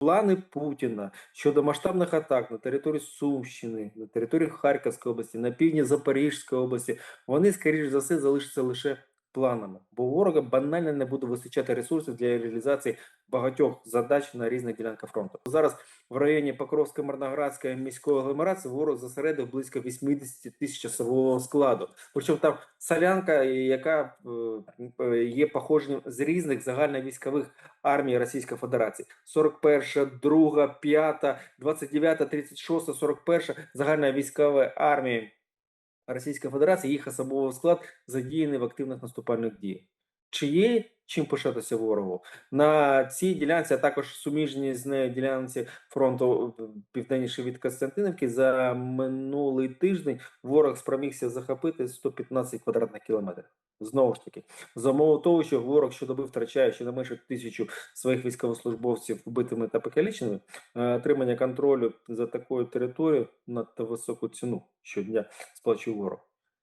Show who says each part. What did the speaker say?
Speaker 1: Плани Путіна щодо масштабних атак на території Сумщини, на території Харківської області, на півдні Запорізької області, вони, скоріш за все, залишаться лише планами, бо у ворога банально не буде вистачати ресурсів для реалізації багатьох задач на різних ділянках фронту. Зараз в районі Покровської Марноградської міської агломерації ворог зосередив близько 80 тисяч особового складу. Причому там солянка, яка е, є походженням з різних загальновійськових армій Російської Федерації. 41, 2, 5, 29, 36, 41 загальна військова армії Російської Федерації, їх особовий склад задіяний в активних наступальних діях. Чи є чим пишатися ворогу? На цій ділянці, а також суміжній з нею ділянці фронту е, південніше від Костянтинівки, за минулий тиждень ворог спромігся захопити 115 квадратних кілометрів. Знову ж таки, за умови того, що ворог щодоби втрачає щонайменше тисячу своїх військовослужбовців вбитими та покаліченими, е, отримання контролю за такою територією надто високу ціну щодня сплачує ворог.